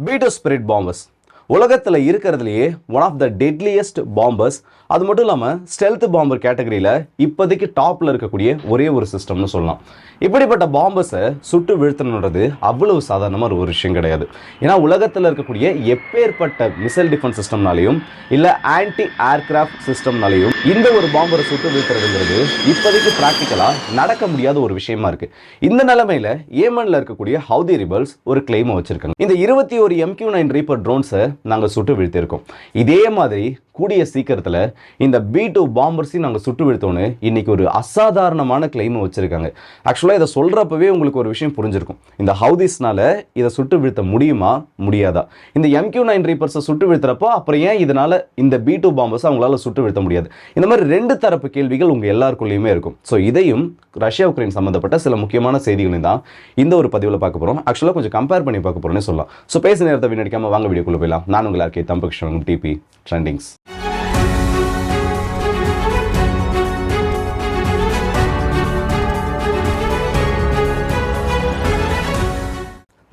beta spirit bombers. உலகத்தில் இருக்கிறதுலையே one of the deadliest bombers அது மட்டும் இல்லாமல் ஸ்டெல்த் பாம்பர் கேட்டகரியில் இப்போதைக்கு டாப்பில் இருக்கக்கூடிய ஒரே ஒரு சிஸ்டம்னு சொல்லலாம். இப்படிப்பட்ட பாம்பர்ஸை சுட்டு வீழ்த்தணுன்றது அவ்வளவு சாதாரணமாக ஒரு விஷயம் கிடையாது. ஏன்னா உலகத்தில் இருக்கக்கூடிய எப்பேற்பட்ட மிசைல் டிஃபென்ஸ் சிஸ்டம்னாலையும் இல்லை ஆன்டி ஏர்கிராஃப்ட் சிஸ்டம்னாலையும் இந்த ஒரு பாம்பரை சுட்டு வீழ்த்துறதுங்கிறது இப்போதைக்கு ப்ராக்டிக்கலாக நடக்க முடியாத ஒரு விஷயமா இருக்குது இந்த நிலமையில் ஏமனில் இருக்கக்கூடிய ஹவுதி ரிபல்ஸ் ஒரு கிளைமை வச்சிருக்காங்க. இந்த இருபத்தி ஒரு எம்கியூ நைன் ரீப்பர் ட்ரோன்ஸை நாங்கள் சுட்டு வீழ்த்தியிருக்கோம் இதே மாதிரி கூடிய சீக்கிரத்தில் இந்த பி டூ பாம்பர்ஸையும் நாங்கள் சுட்டு வீழ்த்தோன்னு இன்னைக்கு ஒரு அசாதாரணமான கிளைமை வச்சுருக்காங்க. ஆக்சுவலாக இதை சொல்கிறப்பவே உங்களுக்கு ஒரு விஷயம் புரிஞ்சிருக்கும். இந்த ஹவுதிஸ்னால் இதை சுட்டு வீழ்த்த முடியுமா? முடியாதா? இந்த எம்கியூ நைன் ரீப்பர்ஸை சுட்டு வீழ்த்துறப்போ அப்புறம் ஏன் இதனால் இந்த பி டூ பாம்பர்ஸை அவங்களால சுட்டு வீழ்த்த முடியாது? இந்த மாதிரி ரெண்டு தரப்பு கேள்விகள் உங்கள் எல்லாருக்குள்ளேயுமே இருக்கும். ஸோ இதையும் ரஷ்யா உக்ரைன் சம்மந்தப்பட்ட சில முக்கியமான செய்திகளையும் தான் இந்த ஒரு பதிவில் பார்க்க போகிறோம் ஆக்சுவலாக கொஞ்சம் கம்பேர் பண்ணி பார்க்க போகிறோம்னு சொல்லலாம். ஸோ பேச நேரத்தை வீணடிக்காமல் வாங்க வீடியோக்குள்ளே போயிடலாம். நான் உங்கள் R K Thambakrishnan DP trendings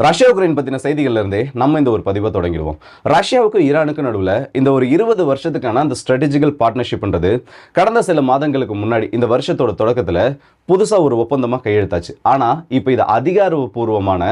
Russia Ukraine பற்றின செய்திகள்ல இருந்தே நம்ம இந்த ஒரு பதிவை தொடங்கிடுவோம். ரஷ்யாவுக்கும் ஈரானுக்கும் நடுவில் இந்த ஒரு இருபது வருஷத்துக்கான அந்த ஸ்ட்ராட்டஜிக்கல் பார்ட்னர்ஷிப்ன்றது கடந்த சில மாதங்களுக்கு முன்னாடி இந்த வருஷத்தோட தொடக்கத்தில் புதுசாக ஒரு ஒப்பந்தமாக கையெழுத்தாச்சு. ஆனால் இப்போ இது அதிகாரப்பூர்வமான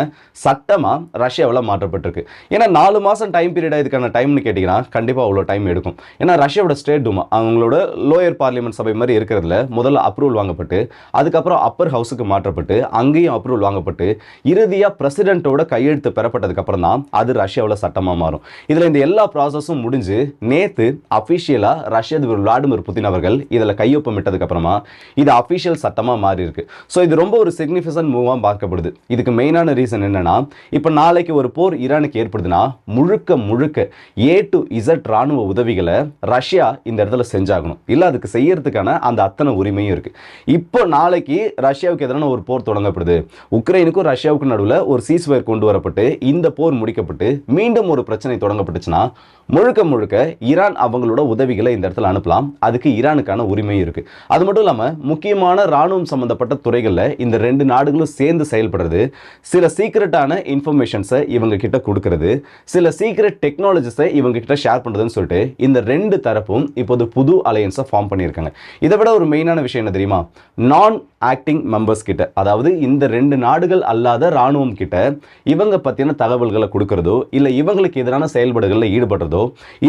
சட்டமாக ரஷ்யாவில் மாற்றப்பட்டிருக்கு. ஏன்னா நாலு மாதம் டைம் பீரியடாக இதுக்கான டைம்னு கேட்டிங்கன்னா கண்டிப்பாக அவ்வளோ டைம் எடுக்கும். ஏன்னா ரஷ்யாவோட ஸ்டேட் டூமா அவங்களோட லோயர் பார்லிமெண்ட் சபை மாதிரி இருக்கிறதுல முதல்ல அப்ரூவல் வாங்கப்பட்டு அதுக்கப்புறம் அப்பர் ஹவுஸுக்கு மாற்றப்பட்டு அங்கேயும் அப்ரூவல் வாங்கப்பட்டு இறுதியாக பிரசிடென்ட்டோட கையெழுத்து பெறப்பட்டதுக்கு அப்புறம் தான் அது ரஷ்யாவில் சட்டமாக மாறும். இதில் இந்த எல்லா ப்ராசஸும் முடிஞ்சு நேற்று அஃபிஷியலாக ரஷ்ய அதிபர் விளாடிமிர் புதின் அவர்கள் இதில் கையொப்பமிட்டதுக்கு அப்புறமா இது அஃபிஷியல் சட்டமாக மாறி இருக்கு ஸோ இது ரொம்ப ஒரு சிக்னிஃபிகன்ட் மூவாக பார்க்கப்படுது. இதுக்கு மெயினான ரீசன் என்னன்னா இப்போ நாளைக்கு ஒரு போர் ஈரானுக்கு ஏற்படுதுன்னா முழுக்க முழுக்க ஏ டு இசட் ராணுவ உதவிகளை ரஷ்யா இந்த இடத்துல செஞ்சாகணும். இல்லை அதுக்கு செய்யறதுக்கான அந்த அத்தனை உரிமையும் இருக்கு. இப்போ நாளைக்கு ரஷ்யாவுக்கு எதிரான ஒரு போர் தொடங்கப்படுது. உக்ரைனுக்கும் ரஷ்யாவுக்கும் நடுவில் ஒரு சீஸ்வயர் கொண்டு வரப்பட்டு இந்த போர் முடிக்கப்பட்டு மீண்டும் ஒரு பிரச்சனை தொடங்கப்பட்டுச்சுன்னா முழுக்க முழுக்க ஈரான் அவங்களோட உதவிகளை இந்த இடத்துல அனுப்பலாம். அதுக்கு ஈரானுக்கான உரிமையும் இருக்கு. அது மட்டும் இல்லாமல் முக்கியமான ராணுவம் சம்பந்தப்பட்ட துறைகளில் இந்த ரெண்டு நாடுகளும் சேர்ந்து செயல்படுறது சில சீக்ரெட்டான இன்ஃபர்மேஷன்ஸை இவங்க கிட்ட கொடுக்கறது சில சீக்ரெட் டெக்னாலஜிஸை இவங்க கிட்ட ஷேர் பண்ணுறதுன்னு சொல்லிட்டு இந்த ரெண்டு தரப்பும் இப்போது புது அலையன்ஸை ஃபார்ம் பண்ணியிருக்காங்க. இதை விட ஒரு மெயினான விஷயம் என்ன தெரியுமா? நான் ஆக்டிங் மெம்பர்ஸ் கிட்ட அதாவது இந்த ரெண்டு நாடுகள் அல்லாத ராணுவம் கிட்ட இவங்க பற்றின தகவல்களை கொடுக்கறதோ இல்லை இவங்களுக்கு எதிரான செயல்பாடுகளில் ஈடுபடுறதோ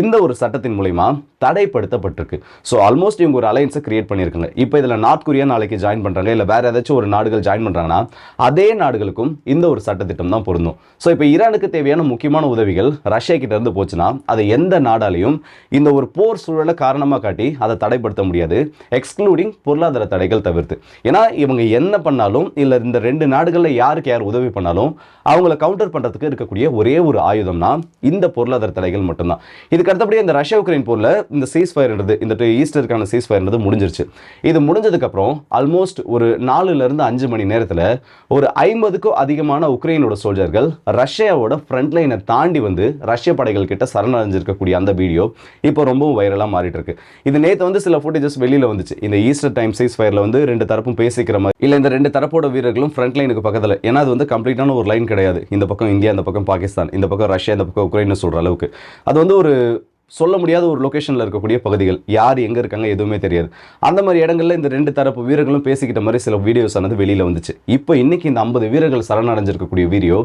இந்த ஒரு சட்டத்தின் மூலிமா தடைப்படுத்தப்பட்டிருக்கு. ஸோ ஆல்மோஸ்ட் இவங்க ஒரு அலையன்ஸை கிரியேட் பண்ணியிருக்காங்க. இப்போ இதில் நார்த் கொரியா நாளைக்கு ஜாயின் பண்ணுறாங்க இல்லை வேறு ஏதாச்சும் ஒரு நாடுகள் ஜாயின் பண்ணுறாங்கன்னா அதே நாடுகளுக்கும் இந்த ஒரு சட்டத்திட்டம் தான் பொருந்தும். ஸோ இப்போ ஈரானுக்கு தேவையான முக்கியமான உதவிகள் ரஷ்யா கிட்டேருந்து போச்சுன்னா அதை எந்த நாடாலையும் இந்த ஒரு போர் சூழலை காரணமாக காட்டி அதை தடைப்படுத்த முடியாது. எக்ஸ்க்ளூடிங் பொருளாதார தடைகள் தவிர்த்து. ஏன்னா இவங்க என்ன பண்ணாலும் இல்லை இந்த ரெண்டு நாடுகளில் யாருக்கு யார் உதவி பண்ணாலும் அவங்கள கவுண்டர் பண்ணுறதுக்கு இருக்கக்கூடிய ஒரே ஒரு ஆயுதம்னா இந்த பொருளாதார தடைகள் மட்டும்தான். சொல்லலாம் இதுக்கு அடுத்தபடியே இந்த ரஷ்யா உக்ரைன் போரில் இந்த சீஸ் ஃபயர்ன்றது இந்த ஈஸ்டருக்கான சீஸ் ஃபயர்ன்றது முடிஞ்சிருச்சு. இது முடிஞ்சதுக்கப்புறம் ஆல்மோஸ்ட் ஒரு நாலுலேருந்து அஞ்சு மணி நேரத்தில் ஒரு ஐம்பதுக்கும் அதிகமான உக்ரைனோட சோல்ஜர்கள் ரஷ்யாவோட ஃப்ரண்ட் லைனை தாண்டி வந்து ரஷ்ய படைகள் கிட்ட சரணடைஞ்சிருக்கக்கூடிய அந்த வீடியோ இப்போ ரொம்பவும் வைரலாக மாறிட்டு இருக்கு இது நேற்று வந்து சில ஃபுட்டேஜஸ் வெளியில் வந்துச்சு. இந்த ஈஸ்டர் டைம் சீஸ் ஃபயரில் வந்து ரெண்டு தரப்பும் பேசிக்கிற மாதிரி. இல்லை இந்த ரெண்டு தரப்போட வீரர்களும் ஃப்ரண்ட் லைனுக்கு பக்கத்தில். ஏன்னா அது வந்து கம்ப்ளீட்டான ஒரு லைன் கிடையாது. இந்த பக்கம் இந்தியா இந்த பக்கம் பாகிஸ்தான் இந்த பக்கம் ரஷ்யா இந்த பக்கம் உக்ரைன் சொல்கிற அளவுக்கு. அது வந்து ஒரு சொல்ல முடியாத ஒரு லொக்கேஷனில் இருக்கக்கூடிய பகுதிகள். யார் எங்கே இருக்காங்க எதுவுமே தெரியாது. அந்த மாதிரி இடங்கள்ல இந்த ரெண்டு தரப்பு வீரர்களும் பேசிக்கிட்ட மாதிரி சில வீடியோஸ் ஆனது வெளியில் வந்துச்சு. இப்போ இன்றைக்கி இந்த ஐம்பது வீரர்கள் சரணடைஞ்சிருக்கக்கூடிய வீடியோ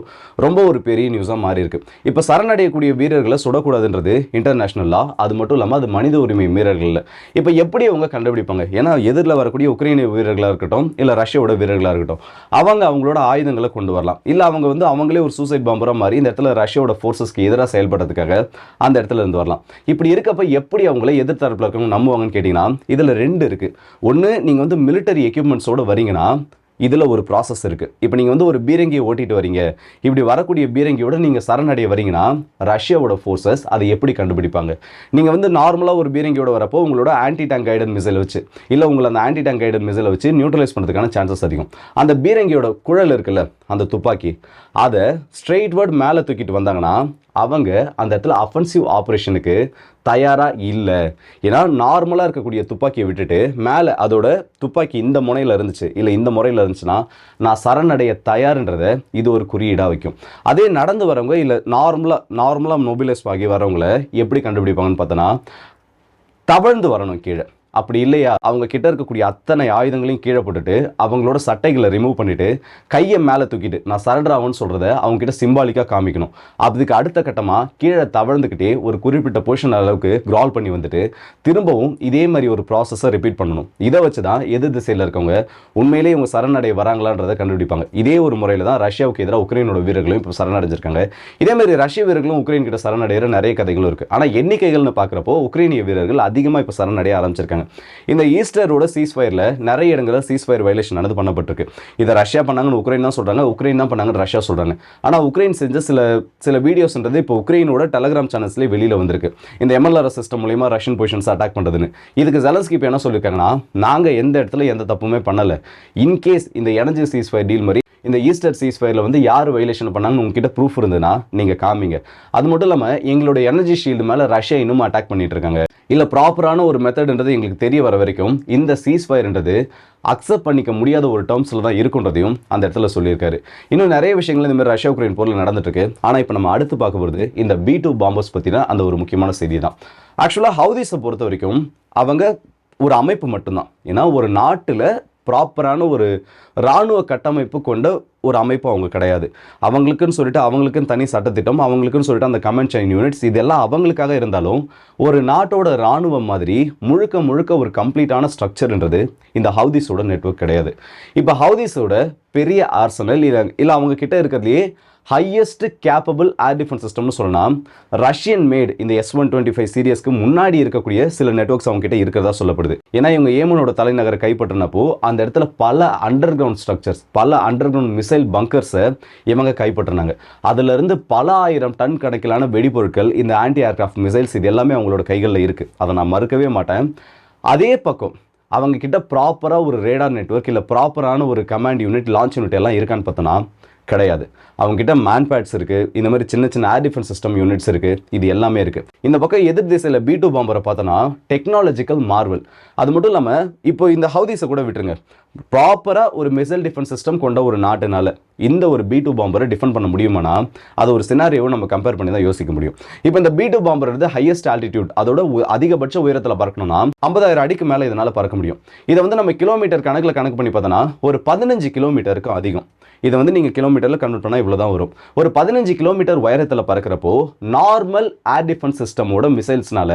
ரொம்ப ஒரு பெரிய நியூஸாக மாறி இருக்கு. இப்போ சரணடையக்கூடிய வீரர்களை சுடக்கூடாதுன்றது இன்டர்நேஷனல் லா அது மட்டும் இல்லாமல் அது மனித உரிமை மீறல்கள் இப்போ எப்படி அவங்க கண்டுபிடிப்பாங்க? ஏன்னா எதிரில் வரக்கூடிய உக்ரைனிய வீரர்களாக இருக்கட்டும் இல்லை ரஷ்யாவோட வீரர்களாக இருக்கட்டும் அவங்க அவங்களோட ஆயுதங்களை கொண்டு வரலாம். இல்லை அவங்க வந்து அவங்களே ஒரு சூசைட் பாம்பராக மாறி இந்த இடத்துல ரஷ்யாவோட ஃபோர்ஸஸ்க்கு எதிராக செயல்படுறதுக்காக அந்த இடத்துல இருந்து வரலாம். இப்படி இருக்கப்ப எப்படி அவங்கள எதிர்த்தரப்பில் இருக்கவங்க நம்புவாங்கன்னு கேட்டிங்கன்னா இதில் ரெண்டு இருக்குது ஒன்று நீங்கள் வந்து மிலிட்டரி எக்யூப்மெண்ட்ஸோடு வரீங்கன்னா இதில் ஒரு ப்ராசஸ் இருக்குது இப்போ நீங்கள் வந்து ஒரு பீரங்கியை ஓட்டிட்டு வரீங்க. இப்படி வரக்கூடிய பீரங்கியோட நீங்கள் சரணடைய வரீங்கன்னா ரஷ்யாவோட ஃபோர்ஸஸ் அதை எப்படி கண்டுபிடிப்பாங்க? நீங்கள் வந்து நார்மலாக ஒரு பீரங்கியோட வரப்போ உங்களோட ஆன்டி டேங்க் கைடன் மிசைல் வச்சு இல்லை உங்களை அந்த ஆன்டி டேங்க் கைடன் மிசைலை வச்சு நியூட்ரலைஸ் பண்ணுறதுக்கான சான்சஸ் அதிகம். அந்த பீரங்கியோட குழல் இருக்குல்ல அந்த துப்பாக்கி. அதை ஸ்ட்ரெயிட் வேர்ட் மேலே தூக்கிட்டு வந்தாங்கன்னா அவங்க அந்த இடத்துல அஃபென்சிவ் ஆப்ரேஷனுக்கு தயாராக இல்லை. ஏன்னா நார்மலாக இருக்கக்கூடிய துப்பாக்கியை விட்டுட்டு மேலே அதோட துப்பாக்கி இந்த முனையில் இருந்துச்சு இல்லை இந்த முறையில் இருந்துச்சுன்னா நான் சரணடைய தயார்ன்றத இது ஒரு குறியீடாக வைக்கும். அதே நடந்து வரவங்க இல்லை நார்மலாக நார்மலாக மொபிலைஸ் ஆகி வரவங்கள எப்படி கண்டுபிடிப்பாங்கன்னு பார்த்தோன்னா தவழ்ந்து வரணும் கீழே. அப்படி இல்லையா? அவங்க கிட்ட இருக்கக்கூடிய அத்தனை ஆயுதங்களையும் கீழே போட்டுட்டு அவங்களோட சட்டைகளை ரிமூவ் பண்ணிட்டு கையை மேலே தூக்கிட்டு நான் சரண்டர் ஆகும்னு சொல்கிறத அவங்க கிட்ட சிம்பாலிக்காக காமிக்கணும். அதுக்கு அடுத்த கட்டமாக கீழே தவழ்ந்துக்கிட்டே ஒரு குறிப்பிட்ட பொசிஷன் அளவுக்கு கிரால் பண்ணி வந்துட்டு திரும்பவும் இதே மாதிரி ஒரு ப்ராசஸை ரிப்பீட் பண்ணணும். இதை வச்சு தான் எதிர் திசையில் இருக்கவங்க உண்மையிலேயே இவங்க சரணடைய வராங்களான்றதை கண்டுபிடிப்பாங்க. இதே ஒரு முறையில் தான் ரஷ்யாவுக்கு எதிராக உக்ரைனோட வீரர்களும் இப்போ சரணடைஞ்சிருக்காங்க இதே மாதிரி ரஷ்ய வீரர்களும் உக்ரைன் கிட்ட சரணடைகிற நிறைய கதைகளும் இருக்குது ஆனால் எண்ணிக்கைகள்னு பார்க்குறப்போ உக்ரைனிய வீரர்கள் அதிகமாக இப்போ சரணடைய ஆரம்பிச்சிருக்காங்க. இந்த ஈஸ்டரோட சீஸ்ஃபயரில் நிறைய இடங்களில் சீஸ்ஃபயர் வயலேஷன் நடந்து பண்ணப்பட்டிருக்கு. இதை ரஷ்யா பண்ணாங்கன்னு உக்ரைன் தான் சொல்கிறாங்க உக்ரைன் தான் பண்ணாங்கன்னு ரஷ்யா சொல்கிறாங்க ஆனால் உக்ரைன் செஞ்ச சில சில வீடியோஸ்ன்றது இப்போ உக்ரைனோட டெலகிராம் சேனல்ஸ்லேயே வெளியில் வந்திருக்கு. இந்த எம்எல்ஆர் சிஸ்டம் மூலியமாக ரஷ்யன் பொசிஷன்ஸ் அட்டாக் பண்ணுறதுன்னு இதுக்கு ஜெலன்ஸ்கி இப்போ என்ன சொல்லியிருக்காங்கன்னா நாங்கள் எந்த இடத்துல எந்த தப்புமே பண்ணலை. இன்கேஸ் இந்த எனர்ஜி சீஸ்ஃபயர் டீல் மாதிரி இந்த ஈஸ்டர் சீஸ்ஃபயரில் வந்து யார் வயலேஷன் பண்ணாங்கன்னு உங்ககிட்ட ப்ரூஃப் இருந்ததுன்னா நீங்கள் காமிங்க. அது மட்டும் இல்லாமல் எங்களோட எனர்ஜி ஷீல்டு மேலே ரஷ்யா இன்னும் அட்டாக் பண்ணிட்டு இருக்காங்க. இல்லை ப்ராப்பரான ஒரு மெத்தட்ன்றது எங்களுக்கு தெரிய வர வரைக்கும் இந்த சீஸ்ஃபயர்ன்றது அக்செப்ட் பண்ணிக்க முடியாத ஒரு டேர்ம்ஸில் தான் இருக்குன்றதையும் அந்த இடத்துல சொல்லியிருக்காரு. இன்னும் நிறைய விஷயங்கள் இந்த மாதிரி ரஷ்யா உக்ரைன் போரில் நடந்துட்டுருக்கு. ஆனால் இப்போ நம்ம அடுத்து பார்க்க போகிறது இந்த பி டூ பாம்பர்ஸ் பற்றின அந்த ஒரு முக்கியமான செய்தி தான் ஆக்சுவலாக ஹவுதிஸை பொறுத்த வரைக்கும் அவங்க ஒரு அமைப்பு மட்டும்தான். ஏன்னா ஒரு நாட்டில் ப்ராப்பரான ஒரு இராணுவ கட்டமைப்பு கொண்ட ஒரு அமைப்பு அவங்க கிடையாது. அவங்களுக்குன்னு சொல்லிட்டு அவங்களுக்குன்னு தனி சட்டத்திட்டம் அவங்களுக்குன்னு சொல்லிட்டு அந்த கமெண்ட் செயின் யூனிட்ஸ் இதெல்லாம் அவங்களுக்காக இருந்தாலும் ஒரு நாட்டோட இராணுவம் மாதிரி முழுக்க முழுக்க ஒரு கம்ப்ளீட்டான ஸ்ட்ரக்சர்ன்றது இந்த ஹவுதிஸோட நெட்ஒர்க் கிடையாது. இப்போ ஹவுதிஸோட பெரிய ஆர்சனல் இல்லை இல்லை அவங்க கிட்ட இருக்கிறதுலையே ஹையஸ்ட் கேப்பபிள் ஏர் டிஃபென்ஸ் சிஸ்டம்னு சொல்லலாம். ரஷ்யன் மேட் இந்த எஸ் ஒன் டுவெண்ட்டி ஃபைவ் சீரியஸ்க்கு முன்னாடி இருக்கக்கூடிய சில நெட்ஒர்க்ஸ் அவங்க கிட்ட இருக்கிறதா சொல்லப்படுது. ஏன்னா இவங்க ஏமனோட தலைநகரை கைப்பற்றினப்போ அந்த இடத்துல பல அண்டர் கிரவுண்ட் ஸ்ட்ரக்சர்ஸ் பல அண்டர் கிரவுண்ட் மிசைல் பங்கர்ஸை இவங்க கைப்பற்றினாங்க. அதுல இருந்து பல ஆயிரம் டன் கணக்கிலான வெடிபொருட்கள் இந்த ஆன்டி ஏர்கிராஃப்ட் மிசைல்ஸ் இது எல்லாமே அவங்களோட கைகளில் இருக்கு. அதை நான் மறுக்கவே மாட்டேன். அதே பக்கம் அவங்க கிட்ட ப்ராப்பராக ஒரு ரேடார் நெட்வொர்க் இல்லை ப்ராப்பரான ஒரு கமாண்ட் யூனிட் லான்ச் யூனிட் எல்லாம் இருக்கான்னு பார்த்தோன்னா கிடையாது. அவங்க கிட்ட மேன் பேட்ஸ் இருக்கு இந்த மாதிரி சின்ன சின்ன ஏர் டிஃபென்ஸ் சிஸ்டம் யூனிட்ஸ் இருக்கு இது எல்லாமே இருக்கு. இந்த பக்கம் எதிர் திசையில் பி டூ பாம்பரை பார்த்தோன்னா டெக்னாலஜிக்கல் மார்வல் அது மட்டும் இல்லாமல் இப்போ இந்த ஹவுதிஸை கூட விட்டுருங்க. ப்ராப்பராக ஒரு மிசைல் டிஃபென்ஸ் சிஸ்டம் கொண்ட ஒரு நாட்டுனால இந்த ஒரு பி டூ பாம்பரை டிஃபெண்ட் பண்ண முடியுமானா அது ஒரு சினாரியோவை நம்ம கம்பேர் பண்ணி தான் யோசிக்க முடியும். இப்போ இந்த பி டூ பாம்பர் வந்து ஹையஸ்ட் ஆல்டிடியூட் அதோட அதிகபட்ச உயரத்தில் பறக்கணும்னா ஐம்பதாயிரம் அடிக்கு மேலே இதனால் பறக்க முடியும். இதை வந்து நம்ம கிலோமீட்டர் கணக்கில் கணக்கு பண்ணி பார்த்தோன்னா ஒரு பதினஞ்சு கிலோமீட்டருக்கும் அதிகம். இதை வந்து நீங்கள் கிலோமீட்டரில் கன்வெர்ட் பண்ணால் இவ்வளோ தான் வரும். ஒரு பதினஞ்சு கிலோமீட்டர் உயரத்தில் பறக்கிறப்போ நார்மல் ஏர் டிஃபென்ஸ் சிஸ்டமோட மிசைல்ஸ்னால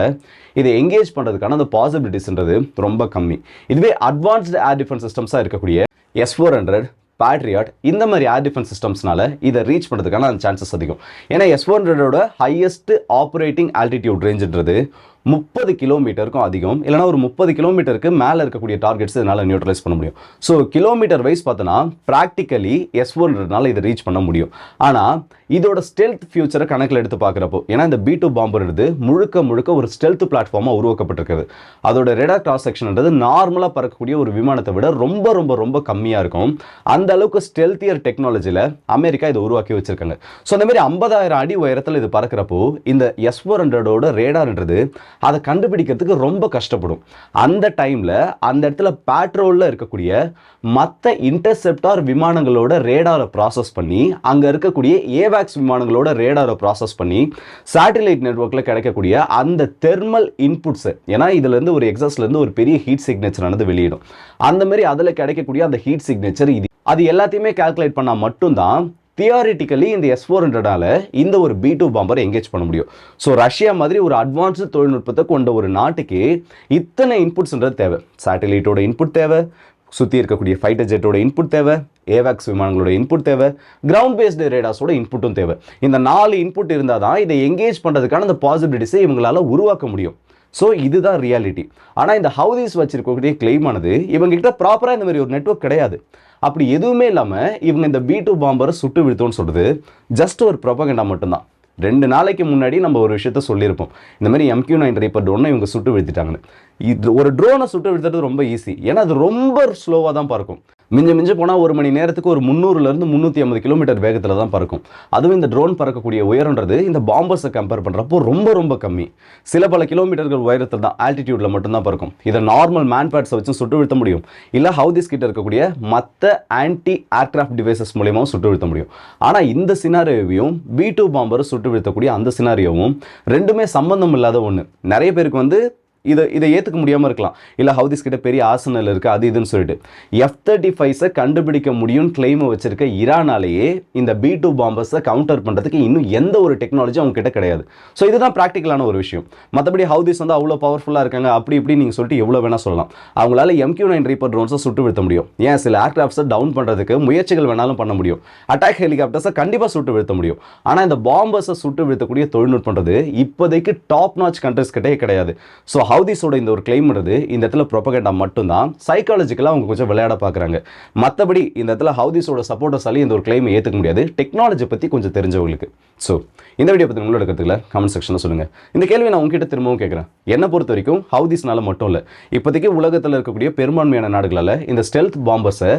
இதை எங்கேஜ் பண்ணுறதுக்கான அந்த பாசிபிலிட்டிஸ்ன்றது ரொம்ப கம்மி. இதுவே அட்வான்ஸ்டு ஏர் டிஃபென்ஸ் சிஸ்டம்ஸாக இருக்கக்கூடிய எஸ் ஃபோர் ஹண்ட்ரட் பேட்ரியாட் இந்த மாதிரி ஏர் டிஃபென்ஸ் சிஸ்டம்ஸ்னால இதை ரீச் பண்ணுறதுக்கான அந்த சான்சஸ் அதிகம். ஏன்னா எஸ் ஃபோர் ஹண்ட்ரடோட ஹையஸ்ட் ஆப்ரேட்டிங் ஆல்டிடியூட் ரேஞ்சுன்றது முப்பது கிலோமீட்டருக்கும் அதிகம். இல்லைனா ஒரு முப்பது கிலோமீட்டருக்கு மேலே இருக்கக்கூடிய டார்கெட்ஸ் இதனால் நியூட்ரலைஸ் பண்ண முடியும். ஸோ கிலோமீட்டர் வைஸ் பார்த்தோன்னா ப்ராக்டிக்கலி எஸ் ஒன்றதுனால இதை ரீச் பண்ண முடியும். ஆனால் இதோட ஸ்டெல்த் ஃபியூச்சரை கணக்கில் எடுத்து பார்க்குறப்போ ஏன்னா இந்த பி டூ பாம்பர்ன்றது முழுக்க முழுக்க ஒரு ஸ்டெல்த் பிளாட்ஃபார்மாக உருவாக்கப்பட்டிருக்குது. அதோட ரெடா கிராஸ் செக்ஷன்ன்றது நார்மலாக பறக்கக்கூடிய ஒரு விமானத்தை விட ரொம்ப ரொம்ப ரொம்ப கம்மியாக இருக்கும். அந்த அளவுக்கு ஸ்டெல்த்தியர் டெக்னாலஜியில் அமெரிக்கா இதை உருவாக்கி வச்சிருக்காங்க. ஸோ அந்த மாதிரி ஐம்பதாயிரம் அடி உயரத்தில் இது பறக்கிறப்போ இந்த எஸ் ஃபோர் ஹண்ட்ரடோட ரேடார்ன்றது அதை கண்டுபிடிக்கிறதுக்கு ரொம்ப கஷ்டப்படும். அந்த டைமில் அந்த இடத்துல பேட்ரோலில் இருக்கக்கூடிய மற்ற இன்டர்செப்டார் விமானங்களோட ரேடாரை ப்ராசஸ் பண்ணி அங்கே இருக்கக்கூடிய ஏவாக்ஸ் விமானங்களோட ரேடாரை ப்ராசஸ் பண்ணி சேட்டலைட் நெட்ஒர்க்கில் கிடைக்கக்கூடிய அந்த தெர்மல் இன்புட்ஸு ஏன்னா இதுலேருந்து ஒரு எக்ஸாஸ்ட்லேருந்து ஒரு பெரிய ஹீட் சிக்னேச்சர் ஆனது வெளியிடும். அந்த மாதிரி அதில் கிடைக்கக்கூடிய அந்த ஹீட் சிக்னேச்சர் இது. அது எல்லாத்தையுமே கால்குலேட் பண்ணால் மட்டும்தான் தியாரிட்டிக்கலி இந்த எஸ் ஃபோர் ஹண்ட்ரடால் இந்த ஒரு பி டூ பாம்பரை எங்கேஜ் பண்ண முடியும். ஸோ ரஷ்யா மாதிரி ஒரு அட்வான்ஸ்டு தொழில்நுட்பத்தை கொண்ட ஒரு நாட்டுக்கு இத்தனை இன்புட்ஸ்ன்றது தேவை. சேட்டலைட்டோட இன்புட் தேவை. சுற்றி இருக்கக்கூடிய ஃபைட்டர் ஜெட்டோட இன்புட் தேவை ஏவாக்ஸ் விமானங்களோட இன்புட் தேவை கிரவுண்ட் பேஸ்டு ரேடாஸோட இன்புட்டும் தேவை. இந்த நாலு இன்புட் இருந்தால் தான் இதை எங்கேஜ் பண்ணுறதுக்கான அந்த பாசிபிலிட்டிஸை இவங்களால உருவாக்க முடியும். ஸோ இதுதான் ரியாலிட்டி ஆனால் இந்த ஹவுதிஸ் வச்சிருக்கக்கூடிய கிளைமானது இவங்ககிட்ட ப்ராப்பராக இந்த மாதிரி ஒரு நெட்வொர்க் கிடையாது. அப்படி எதுவுமே இல்லாமல் இவங்க இந்த பி டூ பாம்பரை சுட்டு வீழ்த்தோன்னு சொல்கிறது ஜஸ்ட் ஒரு ப்ரொபகண்டா மட்டும்தான். ரெண்டு நாளைக்கு முன்னாடி நம்ம ஒரு விஷயத்த சொல்லியிருப்போம். இந்த மாதிரி எம்கியூ நைன் ரீப்பர் ட்ரோனை இவங்க சுட்டு வீழ்த்திட்டாங்கன்னு. இது ஒரு ட்ரோனை சுட்டு வீழ்த்துறது ரொம்ப ஈஸி ஏன்னா அது ரொம்ப ஸ்லோவாக தான் பறக்கும். மிஞ்ச மிஞ்ச போனால் ஒரு மணி நேரத்துக்கு ஒரு முந்நூறுலேருந்து முந்நூற்றி ஐம்பது கிலோமீட்டர் வேகத்தில் தான் பறக்கும். அதுவும் இந்த ட்ரோன் பறக்கக்கூடிய உயரன்றது இந்த பாம்பர்ஸை கம்பேர் பண்ணுறப்போ ரொம்ப ரொம்ப கம்மி. சில பல கிலோமீட்டர்கள் உயரத்தில் தான் ஆல்டிடியூட்டில் மட்டும்தான் பறக்கும். இதை நார்மல் மேன்பேட்ஸை வச்சு சுட்டு வீழ்த்த முடியும். இல்லை ஹவுதிஸ் கிட்ட இருக்கக்கூடிய மற்ற ஆன்டி ஏர்க்ராஃப்ட் டிவைசஸ் மூலியமாகவும் சுட்டு வீழ்த்த முடியும். ஆனால் இந்த சினாரியோவையும் பி டூ பாம்பரை சுட்டு வீழ்த்தக்கூடிய அந்த சினாரியோவும் ரெண்டுமே சம்பந்தம் இல்லாத ஒன்று நிறைய பேருக்கு வந்து இதை இதை ஏற்றுக்க முடியாமல் இருக்கலாம். இல்லை ஹவுதிஸ் கிட்ட பெரிய ஆசனல் இருக்குது அது இதுன்னு சொல்லிட்டு. எஃப் தேர்ட்டி ஃபைவ்ஸை கண்டுபிடிக்க முடியும் கிளைமை வச்சிருக்க ஈரானாலேயே இந்த பி டூ பாம்பர்ஸை கவுண்டர் பண்ணுறதுக்கு இன்னும் எந்த ஒரு டெக்னாலஜி அவங்க கிட்ட கிடையாது. ஸோ இதுதான் ப்ராக்டிக்கலான ஒரு விஷயம். மற்றபடி ஹவுதிஸ் வந்து அவ்வளோ பவர்ஃபுல்லாக இருக்காங்க அப்படி இப்படி நீங்கள் சொல்லிட்டு எவ்வளோ வேணால் சொல்லலாம். அவங்களால எம்கியூ நைன் ரீப்பர் ட்ரோன்ஸை சுட்டு வீழ்த்த முடியும். ஏன் சில ஏர்கிராஃப்ட்ஸை டவுன் பண்ணுறதுக்கு முயற்சிகள் வேணாலும் பண்ண முடியும். அட்டாக் ஹெலிகாப்டர்ஸை கண்டிப்பாக சுட்டு வீழ்த்த முடியும். ஆனால் இந்த பாம்பர்ஸை சுட்டு வீழ்த்தக்கூடிய தொழில்நுட்பன்றது இப்போதைக்கு டாப் நாச் கண்ட்ரிஸ் கிட்டே கிடையாது. ஸோ ஹவுதிஸோட இந்த ஒரு கிளைம்ன்றது இந்த இடத்துல ப்ரொபகேண்டா மட்டும்தான். சைக்காலஜிக்கலாக அவங்க கொஞ்சம் விளையாட பார்க்குறாங்க. மற்றபடி இந்த இடத்துல ஹவுதிஸோட சப்போர்ட்டர்ஸாலே இந்த ஒரு கிளைமை ஏற்றுக்க முடியாது. டெக்னாலஜி பற்றி கொஞ்சம் தெரிஞ்சவங்களுக்கு. ஸோ இந்த வீடியோ பற்றி உங்களோட கருத்துக்களை கமெண்ட் செக்ஷனில் சொல்லுங்கள் இந்த கேள்வி நான் உங்ககிட்ட திரும்பவும் கேட்குறேன். என்னை பொறுத்த வரைக்கும் ஹவுதிஸ்னால மட்டும் இல்லை இப்போதைக்கு உலகத்தில் இருக்கக்கூடிய பெரும்பான்மையான நாடுகளால் இந்த ஸ்டெல்த் பாம்பர்ஸை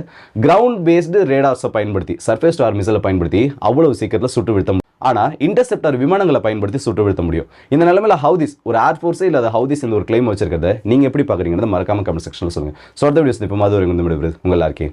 கிரவுண்ட் பேஸ்டு ரேடார்ஸை பயன்படுத்தி சர்ஃபேஸ் டு மிசைலை பயன்படுத்தி அவ்வளவு சீக்கிரத்தில் சுட்டு வீழ்த்த ஆனால் இன்டர்செப்டர் விமானங்களை பயன்படுத்தி சுட்டு வீழ்த்த முடியும். இந்த நிலமையில் ஹவுதிஸ் ஒரு ஏர்ஃபோர்ஸே இல்லாத ஹவுதிஸ் இந்த ஒரு கிளைம் வச்சிருக்கிறத நீங்கள் எப்படி பார்க்குறீங்கன்னு மறக்காம கமெண்ட் செக்ஷனில் சொல்லுங்கள் ஸோ அடுத்த வீடியோஸ் இப்போ மாதிரி ஒரு உங்கள் எல்லாருக்கே